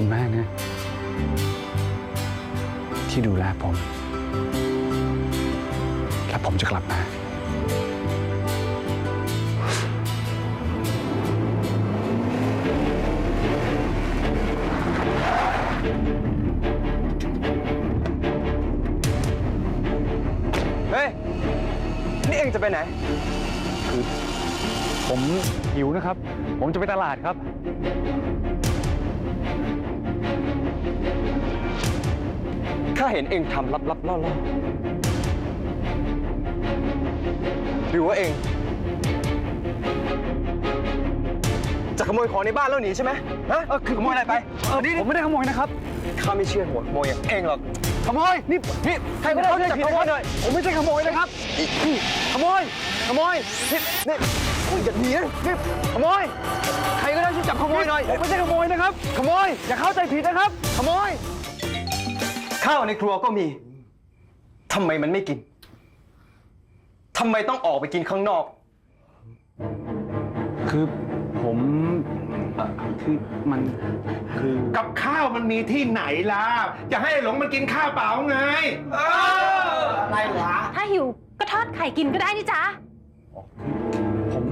คุณมากนะ ที่ดูแลผม และผมจะกลับมาเฮ้นี่เองจะไปไหน คือผมหิวนะครับ ผมจะไปตลาดครับ เห็นเองทำลับๆล่อๆหรือว่าเอง จะขโมยของในบ้านแล้วหนีใช่ไหมฮะเออคือขโมยอะไรไปเออผมไม่ได้ขโมยนะครับข้าไม่เชื่อหัวขโมยอย่างเองหรอกขโมยนี่นี่ใครก็ได้เขาช่วยจับทีขโมยนะหคน่รัอบยผมไม่ใช่ขโมยนะครับขโมยขโมยนี่นี่อุ๊ยอย่าหนีนะนี่ขโมยใครก็ได้ช่วยจับขโมยหน่อยผมไม่ใช่ขโมยนะครับ ขโมยอย่าเข้าใจผิดนะครับ ขโมย ข้าวในครัวก็มีทำไมมันไม่กินทำไมต้องออกไปกินข้างนอก คือผมเอ่อคือมันคือกับข้าวมันมีที่ไหนล่ะ จะให้หลงมันกินข้าวเปล่าไงอะไรวะถ้าหิวก็ทอดไข่กินก็ได้นี่จ๊ะ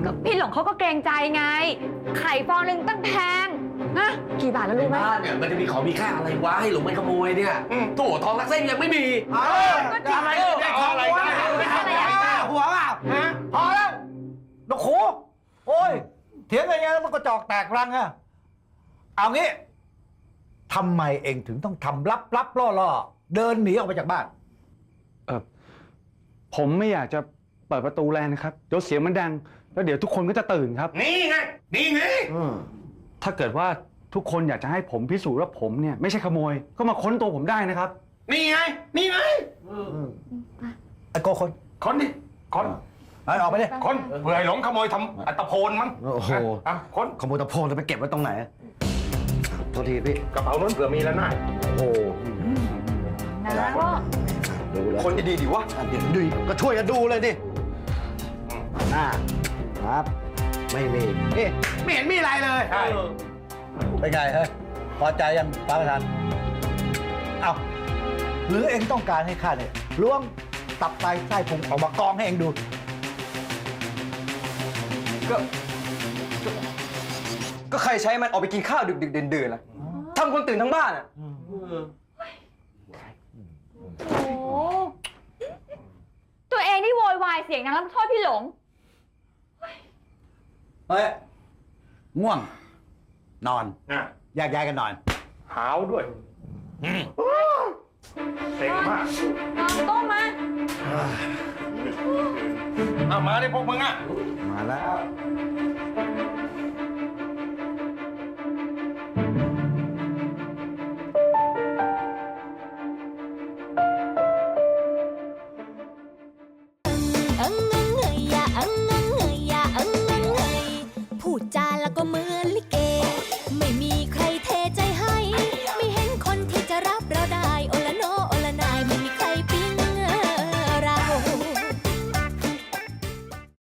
ผมพี่หลงเขาก็เกรงใจไง ไข่ฟองหนึ่งตั้งแพงนะกี่บาทแล้วรู้ไหมบ้านเนี่ยมันจะมีของมีค่าอะไรวะให้หลงมันขโมยเนี่ยโถ่ทองรักเส้นยังไม่มีก็จริงอะไรได้ของอะไรได้อะไรอะหัวอะพอแล้วนกคูโอ้ยเถียงกันยังไงแล้วมันก็จอกแตกรังอะเอางี้ทำไมเองถึงต้องทำลับลับล่อล่อๆเดินหนีออกไปจากบ้านเออผมไม่อยากจะ เปิดประตูแรงนะครับ เดี๋ยวเสียงมันดัง แล้วเดี๋ยวทุกคนก็จะตื่นครับ นี่ไง นี่ไง ถ้าเกิดว่าทุกคนอยากจะให้ผมพิสูจน์ว่าผมเนี่ยไม่ใช่ขโมย ก็มาค้นตัวผมได้นะครับ นี่ไง นี่ไงไอ้โกคน คนดิ คนเอาออกไปดิคนเผื่อให้หลงขโมยทำอัตโพนมั้ง โอ้โหอะคนขโมยตะโพนจะไปเก็บไว้ตรงไหนโทษทีพี่ กระเป๋านั้นเผื่อมีแล้วน่าโอ้นะก็ดูแล้วคนดีๆดิวะอะเดี๋ยวดูก็ช่วยกันดูเลยดิ อ่าครับ ไม่มีนี่ไม่เห็นมีอะไรเลยใช่ เป็นไงเฮ้ยพอใจยังป้าประธานเอาหรือเองต้องการให้ข้าเนี่ยล้วงตับไตไส้พุงออกมากองให้เองดู ก็ก็ ก็ใครใช้มันออกไปกินข้าวดึกๆเดื่นๆล่ะทำคนตื่นทั้งบ้านอะ โอ้ตัวเองนี่โวยวายเสียงดังแล้วมาโทษพี่หลง เฮ้ยง่วง นอนอะแยกย้ายกันนอน หาวด้วยเซ็งมากนอนโต้มาอะมาดิพวกมึงอะ มาแล้ว